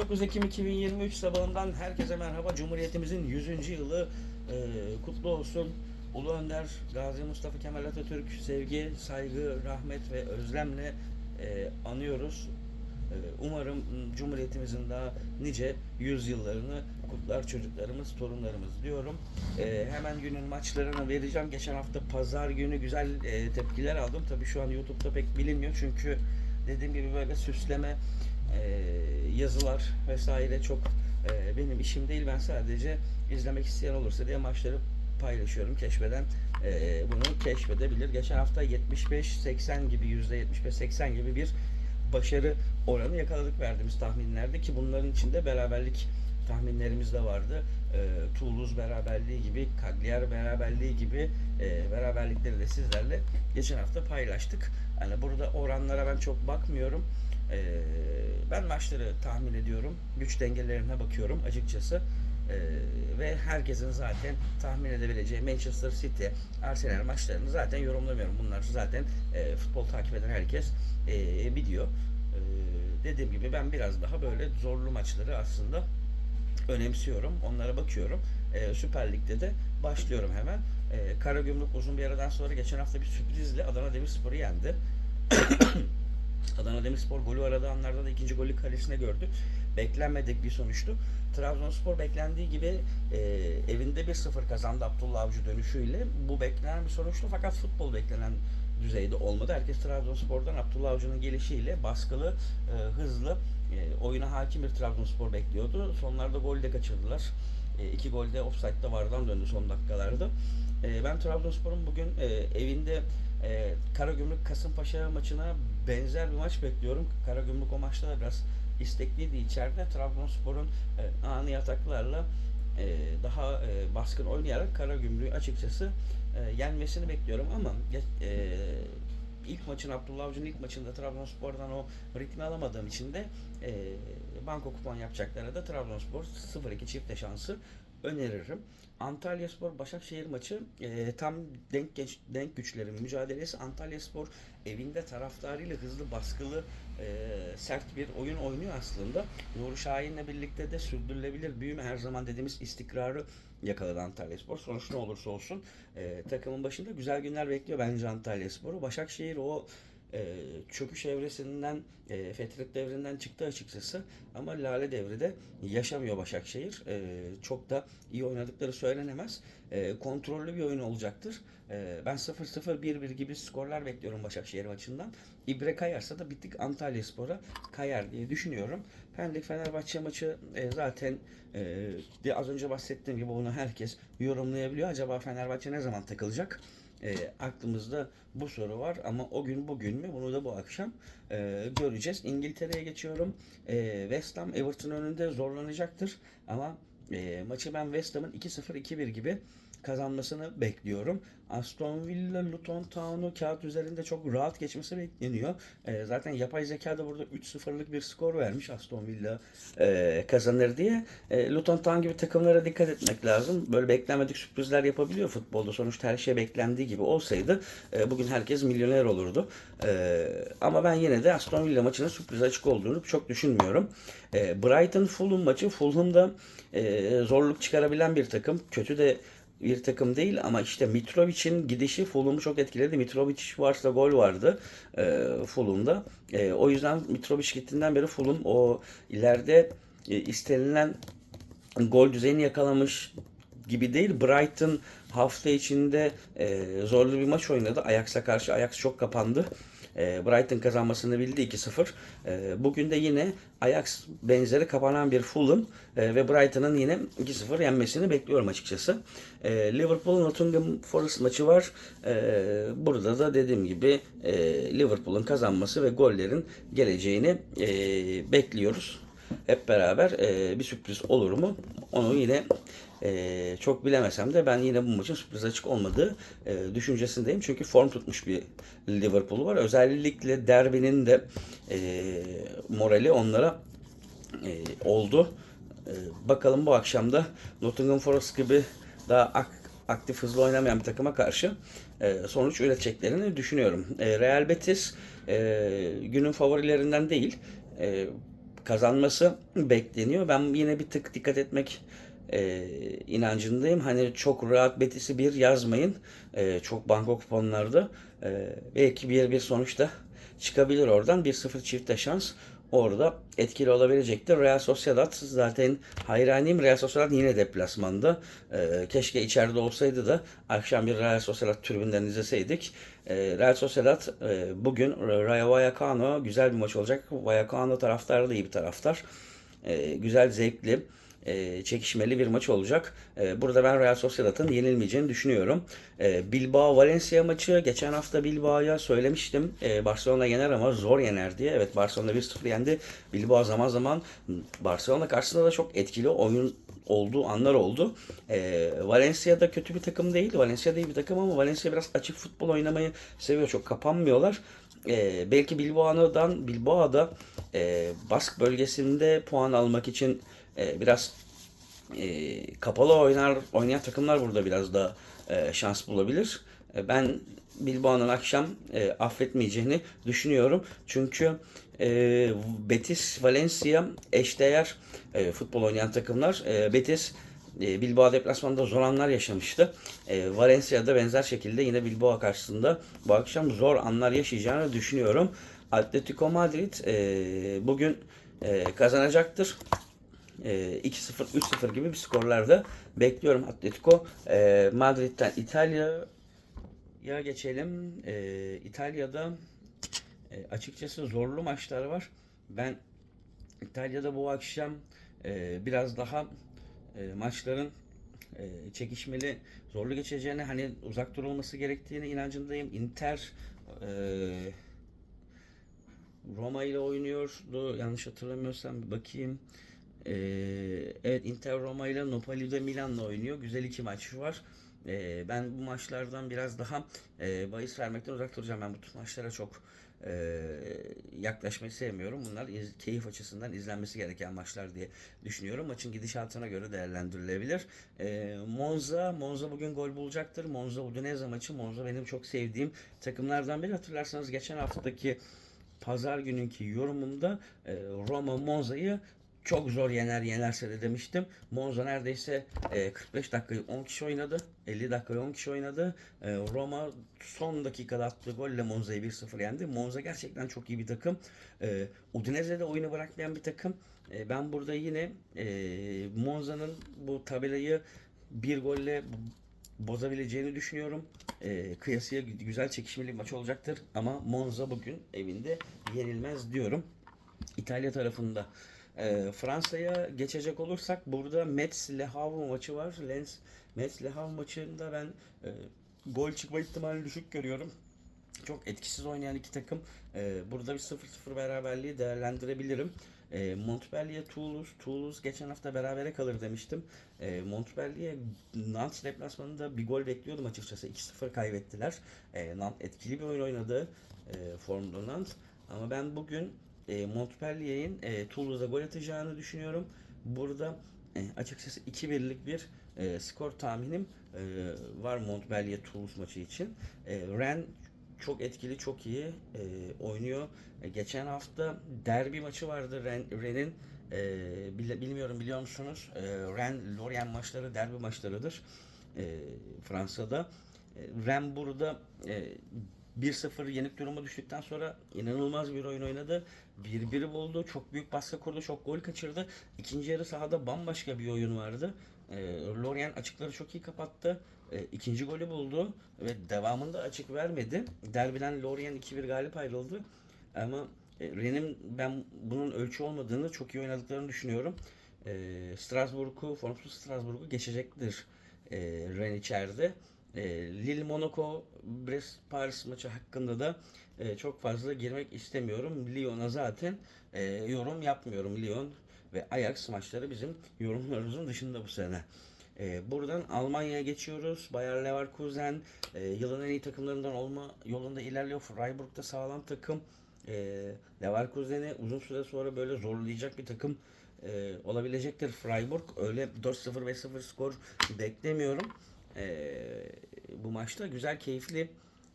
9 Ekim 2023 sabahından herkese merhaba. Cumhuriyetimizin 100. yılı e, kutlu olsun. Ulu Önder Gazi Mustafa Kemal Atatürk sevgi, saygı, rahmet ve özlemle e, anıyoruz. E, umarım Cumhuriyetimizin daha nice yüzyıllarını kutlar çocuklarımız, torunlarımız diyorum. E, hemen günün maçlarını vereceğim. Geçen hafta pazar günü güzel e, tepkiler aldım. Tabii şu an YouTube'da pek bilinmiyor çünkü dediğim gibi böyle süsleme e, yazılar vesaire çok e, benim işim değil. Ben sadece izlemek isteyen olursa diye maçları paylaşıyorum. Keşfeden e, bunu keşfedebilir. Geçen hafta 75-80 gibi %75-80 gibi bir başarı oranı yakaladık verdiğimiz tahminlerde ki bunların içinde beraberlik tahminlerimiz de vardı. E, Toulouse beraberliği gibi, Cagliari beraberliği gibi e, beraberlikleri de sizlerle geçen hafta paylaştık. Yani burada oranlara ben çok bakmıyorum. Ee, ben maçları tahmin ediyorum. Güç dengelerine bakıyorum açıkçası. Ee, ve herkesin zaten tahmin edebileceği Manchester City, Arsenal maçlarını zaten yorumlamıyorum. Bunlar zaten e, futbol takip eden herkes e, biliyor. Ee, dediğim gibi ben biraz daha böyle zorlu maçları aslında önemsiyorum. Onlara bakıyorum. Ee, Süper Lig'de de başlıyorum hemen. Ee, Karagümrük uzun bir aradan sonra geçen hafta bir sürprizle Adana Demirspor'u yendi. Adana Demirspor golü aradığı anlarda da ikinci golü kalesine gördü. Beklenmedik bir sonuçtu. Trabzonspor beklendiği gibi e, evinde 1-0 kazandı Abdullah Avcı dönüşüyle. Bu beklenen bir sonuçtu fakat futbol beklenen düzeyde olmadı. Herkes Trabzonspor'dan Abdullah Avcı'nın gelişiyle baskılı, e, hızlı, e, oyuna hakim bir Trabzonspor bekliyordu. Sonlarda gol de kaçırdılar. E, iki gol de offside'da vardan döndü son dakikalarda. E, ben Trabzonspor'un bugün e, evinde e, Karagümrük Kasımpaşa maçına benzer bir maç bekliyorum. Karagümrük o maçta da biraz istekliydi içeride. Trabzonspor'un e, ani ataklarla e, daha e, baskın oynayarak Karagümrük'ü açıkçası e, yenmesini bekliyorum ama e, ilk maçın Abdullah Avcı'nın ilk maçında Trabzonspor'dan o ritmi alamadığım için de e, banko kupon yapacaklara da Trabzonspor 0-2 çifte şansı öneririm. Antalya Spor Başakşehir maçı e, tam denk denk güçlerin mücadelesi. Antalya Spor evinde taraftarıyla hızlı baskılı e, sert bir oyun oynuyor aslında. Nuri Şahin'le birlikte de sürdürülebilir büyüme her zaman dediğimiz istikrarı yakaladı Antalya Spor. Sonuç ne olursa olsun e, takımın başında güzel günler bekliyor bence Antalya Spor'u. Başakşehir o e, çöküş evresinden, e, Fetret devrinden çıktı açıkçası. Ama Lale devri de yaşamıyor Başakşehir. E, çok da iyi oynadıkları söylenemez. E, kontrollü bir oyun olacaktır. E, ben 0-0-1-1 gibi skorlar bekliyorum Başakşehir maçından. İbre kayarsa da bittik Antalya Spor'a kayar diye düşünüyorum. Pendik Fenerbahçe maçı e, zaten e, az önce bahsettiğim gibi bunu herkes yorumlayabiliyor. Acaba Fenerbahçe ne zaman takılacak? E, aklımızda bu soru var ama o gün bugün mü bunu da bu akşam e, göreceğiz. İngiltere'ye geçiyorum. E, West Ham Everton önünde zorlanacaktır ama e, maçı ben West Ham'ın 2-0 2-1 gibi kazanmasını bekliyorum. Aston Villa Luton Town'u kağıt üzerinde çok rahat geçmesi bekleniyor. E, zaten yapay zeka da burada 3-0'lık bir skor vermiş Aston Villa e, kazanır diye. E, Luton Town gibi takımlara dikkat etmek lazım. Böyle beklenmedik sürprizler yapabiliyor futbolda. Sonuçta her şey beklendiği gibi olsaydı e, bugün herkes milyoner olurdu. E, ama ben yine de Aston Villa maçının sürpriz açık olduğunu çok düşünmüyorum. E, Brighton Fulham maçı Fulham'da e, zorluk çıkarabilen bir takım. Kötü de bir takım değil ama işte Mitrovic'in gidişi Fulham'ı çok etkiledi. Mitrovic varsa gol vardı e, Fulham'da. E, o yüzden Mitrovic gittiğinden beri Fulham o ileride e, istenilen gol düzeyini yakalamış gibi değil. Brighton hafta içinde e, zorlu bir maç oynadı. Ajax'a karşı Ajax çok kapandı. E, Brighton kazanmasını bildi 2-0. E, bugün de yine Ajax benzeri kapanan bir Fulham e, ve Brighton'ın yine 2-0 yenmesini bekliyorum açıkçası. E, Liverpool Nottingham Forest maçı var. Burada da dediğim gibi e, Liverpool'un kazanması ve gollerin geleceğini e, bekliyoruz. Hep beraber e, bir sürpriz olur mu? Onu yine e, çok bilemesem de ben yine bu maçın sürpriz açık olmadığı e, düşüncesindeyim. Çünkü form tutmuş bir Liverpool var. Özellikle derbinin de e, morali onlara e, oldu. E, bakalım bu akşam da Nottingham Forest gibi daha ak- aktif hızlı oynamayan bir takıma karşı e, sonuç üreteceklerini düşünüyorum. E, Real Betis e, günün favorilerinden değil. E, kazanması bekleniyor. Ben yine bir tık dikkat etmek e, inancındayım. Hani çok rahat Betis'i bir yazmayın. E, çok banko kuponlarda. E, belki bir bir sonuçta çıkabilir oradan. 1-0 çifte şans orada etkili olabilecektir. Real Sociedad zaten hayranıyım. Real Sociedad yine deplasmanda. E, keşke içeride olsaydı da akşam bir Real Sociedad tribünden izleseydik. E, Real Sociedad e, bugün Rayo Vallecano güzel bir maç olacak. Vallecano taraftarı da iyi bir taraftar. E, güzel, zevkli e, çekişmeli bir maç olacak. E, burada ben Real Sociedad'ın yenilmeyeceğini düşünüyorum. E, Bilbao Valencia maçı geçen hafta Bilbao'ya söylemiştim. E, Barcelona yener ama zor yener diye. Evet Barcelona 1-0 yendi. Bilbao zaman zaman Barcelona karşısında da çok etkili oyun olduğu anlar oldu. E, Valencia da kötü bir takım değil. Valencia iyi bir takım ama Valencia biraz açık futbol oynamayı seviyor. Çok kapanmıyorlar. E, belki Bilbao'dan Bilbao'da e, Bask bölgesinde puan almak için e, biraz e, kapalı oynar oynayan takımlar burada biraz da e, şans bulabilir. E, ben Bilbao'nun akşam e, affetmeyeceğini düşünüyorum. Çünkü e, Betis, Valencia eşdeğer e, futbol oynayan takımlar. E, Betis e, Bilbao deplasmanında zor anlar yaşamıştı. E, Valencia'da benzer şekilde yine Bilbao karşısında bu akşam zor anlar yaşayacağını düşünüyorum. Atletico Madrid e, bugün e, kazanacaktır. E, 2-0, 3-0 gibi bir skorlarda bekliyorum Atletico. E, Madrid'den İtalya'ya geçelim. E, İtalya'da e, açıkçası zorlu maçlar var. Ben İtalya'da bu akşam e, biraz daha e, maçların çekişmeli, zorlu geçeceğine, hani uzak durulması gerektiğine inancındayım. Inter e, Roma ile oynuyordu. Yanlış hatırlamıyorsam bir bakayım. E, evet Inter Roma ile Napoli de Milan'la oynuyor. Güzel iki maç var. E, ben bu maçlardan biraz daha e, bahis vermekten uzak duracağım. Ben bu maçlara çok e, yaklaşmayı sevmiyorum. Bunlar iz- keyif açısından izlenmesi gereken maçlar diye düşünüyorum. Maçın gidişatına göre değerlendirilebilir. E, Monza, Monza bugün gol bulacaktır. Monza Udinese maçı. Monza benim çok sevdiğim takımlardan biri. Hatırlarsanız geçen haftaki pazar günkü yorumumda e, Roma Monza'yı çok zor yener yenerse de demiştim. Monza neredeyse e, 45 dakikayı 10 kişi oynadı. 50 dakikayı 10 kişi oynadı. E, Roma son dakikada attığı golle Monza'yı 1-0 yendi. Monza gerçekten çok iyi bir takım. E, Udinese de oyunu bırakmayan bir takım. E, ben burada yine e, Monza'nın bu tabelayı bir golle bozabileceğini düşünüyorum. E, kıyasıya güzel çekişmeli bir maç olacaktır. Ama Monza bugün evinde yenilmez diyorum. İtalya tarafında e, Fransa'ya geçecek olursak burada Metz Le Havre maçı var. Lens Metz Le Havre maçında ben e, gol çıkma ihtimalini düşük görüyorum. Çok etkisiz oynayan iki takım. E, burada bir 0-0 beraberliği değerlendirebilirim. E, Montpellier Toulouse. Toulouse geçen hafta berabere kalır demiştim. E, Montpellier Nantes deplasmanında bir gol bekliyordum açıkçası. 2-0 kaybettiler. E, Nantes etkili bir oyun oynadı. E, formda Nantes. Ama ben bugün e, Montpellier'in e, Toulouse'a gol atacağını düşünüyorum. Burada e, açıkçası 2-1'lik bir e, skor tahminim e, var Montpellier Toulouse maçı için. E, Rennes çok etkili, çok iyi e, oynuyor. E, geçen hafta derbi maçı vardı Ren- Rennes'in. E, bilmiyorum biliyor musunuz? E, Rennes Lorient maçları derbi maçlarıdır. E, Fransa'da. E, Rennes burada e, 1-0 yenik duruma düştükten sonra inanılmaz bir oyun oynadı. 1-1 buldu. Çok büyük baskı kurdu. Çok gol kaçırdı. İkinci yarı sahada bambaşka bir oyun vardı. E, Lorient açıkları çok iyi kapattı. E, ikinci golü buldu ve devamında açık vermedi. Derbiden Lorient 2-1 galip ayrıldı. Ama e, Rennes'in ben bunun ölçü olmadığını çok iyi oynadıklarını düşünüyorum. E, Strasbourg'u, formsuz Strasbourg'u geçecektir e, Rennes içeride. E, Lille Monaco Brest Paris maçı hakkında da e, çok fazla girmek istemiyorum. Lyon'a zaten e, yorum yapmıyorum. Lyon ve Ajax maçları bizim yorumlarımızın dışında bu sene. E, buradan Almanya'ya geçiyoruz. Bayer Leverkusen e, yılın en iyi takımlarından olma yolunda ilerliyor. Freiburg'da sağlam takım. E, Leverkusen'i uzun süre sonra böyle zorlayacak bir takım e, olabilecektir Freiburg. Öyle 4-0 5-0 skor beklemiyorum. E, bu maçta güzel keyifli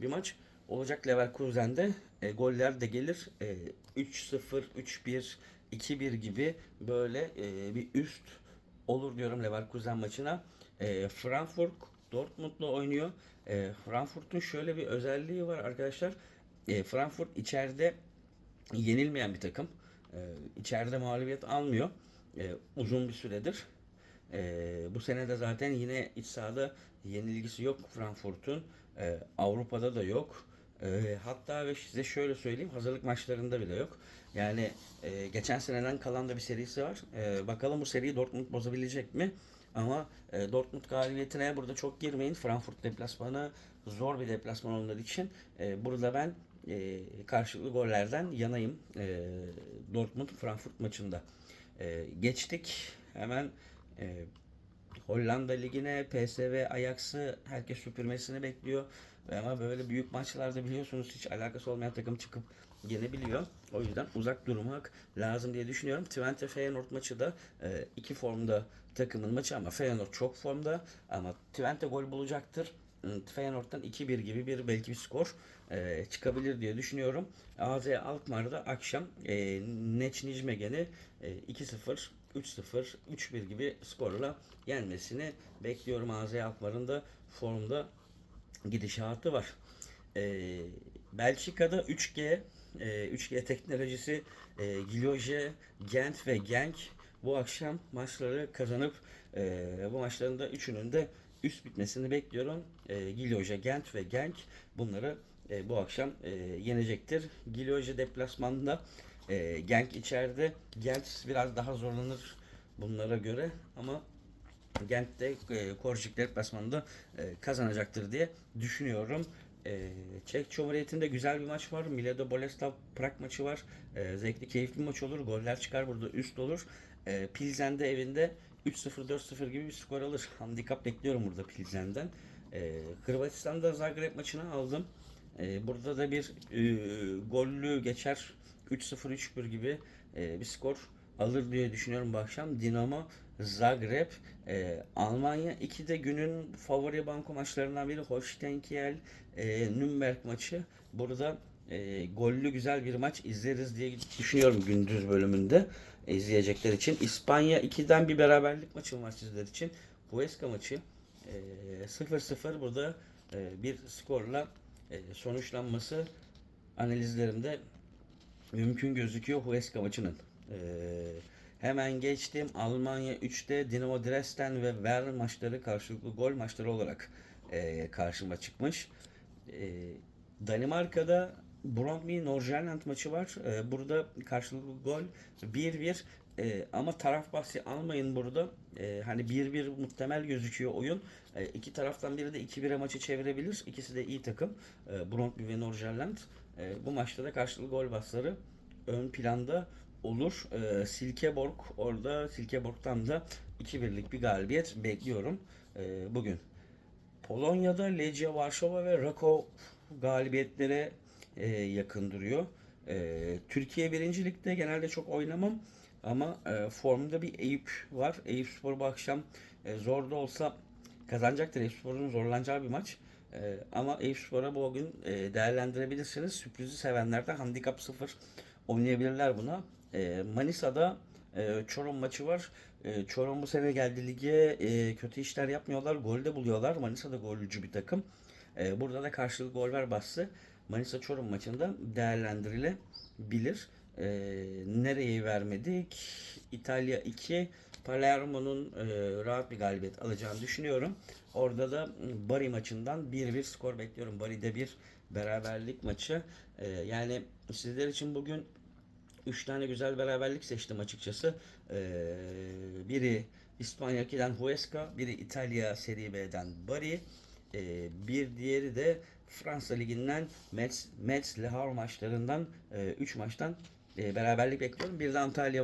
bir maç olacak Leverkusen'de. E, goller de gelir. E, 3-0, 3-1 2-1 gibi böyle e, bir üst olur diyorum Leverkusen maçına. E, Frankfurt Dortmund'la oynuyor. E, Frankfurt'un şöyle bir özelliği var arkadaşlar. E, Frankfurt içeride yenilmeyen bir takım. E, içeride mağlubiyet almıyor. E, uzun bir süredir. E, bu sene de zaten yine iç sahada yenilgisi yok Frankfurt'un. E, Avrupa'da da yok. E, hatta ve size şöyle söyleyeyim hazırlık maçlarında bile yok. Yani e, geçen seneden kalan da bir serisi var. E, bakalım bu seriyi Dortmund bozabilecek mi? Ama e, Dortmund galibiyetine burada çok girmeyin. Frankfurt deplasmanı zor bir deplasman onlar için. E, burada ben e, karşılıklı gollerden yanayım. E, Dortmund Frankfurt maçında. E, geçtik hemen e, Hollanda Ligi'ne PSV Ajax'ı herkes süpürmesini bekliyor. Ama böyle büyük maçlarda biliyorsunuz hiç alakası olmayan takım çıkıp yenebiliyor. O yüzden uzak durmak lazım diye düşünüyorum. Twente Feyenoord maçı da e, iki formda takımın maçı ama Feyenoord çok formda ama Twente gol bulacaktır. Hmm, Feyenoord'dan 2-1 gibi bir belki bir skor e, çıkabilir diye düşünüyorum. AZ Alkmaar'da akşam e, Neç Nijmegen'i e, 2-0 3-0, 3-1 gibi skorla yenmesini bekliyorum. AZ Alkmaar'ın da formda gidişatı var. Ee, Belçika'da 3G e, 3G teknolojisi e, Giloje, Gent ve Genk bu akşam maçları kazanıp e, bu maçların da üçünün de üst bitmesini bekliyorum. E, Giloje, Gent ve Genk bunları e, bu akşam e, yenecektir. Giloje deplasmanda e, Genk içeride. Gent biraz daha zorlanır bunlara göre ama Gent'te e, Korçik deplasmanında e, kazanacaktır diye düşünüyorum. E, Çek Cumhuriyeti'nde güzel bir maç var. Miledo Boleslav Prag maçı var. E, zevkli, keyifli maç olur. Goller çıkar burada üst olur. E, Pilsen'de evinde 3-0 4-0 gibi bir skor alır. Handikap bekliyorum burada Pilsen'den. E, Hırvatistan'da Zagreb maçını aldım. E, burada da bir e, gollü geçer 3-0 3-1 gibi e, bir skor alır diye düşünüyorum bu akşam. Dinamo Zagreb, e, Almanya 2'de günün favori banko maçlarından biri Holstein Kiel e, Nürnberg maçı. Burada e, gollü güzel bir maç izleriz diye düşünüyorum gündüz bölümünde izleyecekler için. İspanya 2'den bir beraberlik maçı var sizler için. Huesca maçı e, 0-0 burada e, bir skorla e, sonuçlanması analizlerimde mümkün gözüküyor Huesca maçının. Ee, hemen geçtim. Almanya 3'te Dinamo Dresden ve Ver maçları karşılıklı gol maçları olarak e, karşıma çıkmış. E, Danimarka'da Brøndby Nordsjælland maçı var. E, burada karşılıklı gol 1-1 e, ama taraf bahsi almayın burada. E, hani 1-1 muhtemel gözüküyor oyun. E, iki taraftan biri de 2-1'e maçı çevirebilir. İkisi de iyi takım. E, Brøndby ve Nordsjælland. E, bu maçta da karşılıklı gol basları ön planda olur. E, Silkeborg orada Silkeborg'dan da 2-1'lik bir galibiyet bekliyorum e, bugün. Polonya'da Legia Varşova ve Rakow galibiyetlere e, yakın duruyor. E, Türkiye birincilikte genelde çok oynamam ama e, formda bir Eyüp var. Eyüp Spor bu akşam e, zor da olsa kazanacaktır. Eyüp Spor'un zorlanacağı bir maç. E, ama Eyüp Spor'a bugün e, değerlendirebilirsiniz. Sürprizi sevenler de handikap 0 oynayabilirler buna. E, Manisa'da e, Çorum maçı var. E, Çorum bu sene geldi lige e, kötü işler yapmıyorlar. Gol de buluyorlar. Manisa da golcü bir takım. E, burada da karşılıklı gol ver bastı. Manisa Çorum maçında değerlendirilebilir. E, nereyi vermedik? İtalya 2. Palermo'nun e, rahat bir galibiyet alacağını düşünüyorum. Orada da Bari maçından 1-1 skor bekliyorum. Bari'de bir beraberlik maçı. E, yani sizler için bugün 3 tane güzel beraberlik seçtim açıkçası. Ee, biri İspanya 2'den Huesca, biri İtalya Serie B'den Bari, ee, bir diğeri de Fransa Ligi'nden Metz, Metz Le Havre maçlarından 3 maçtan e, beraberlik bekliyorum. Bir de Antalya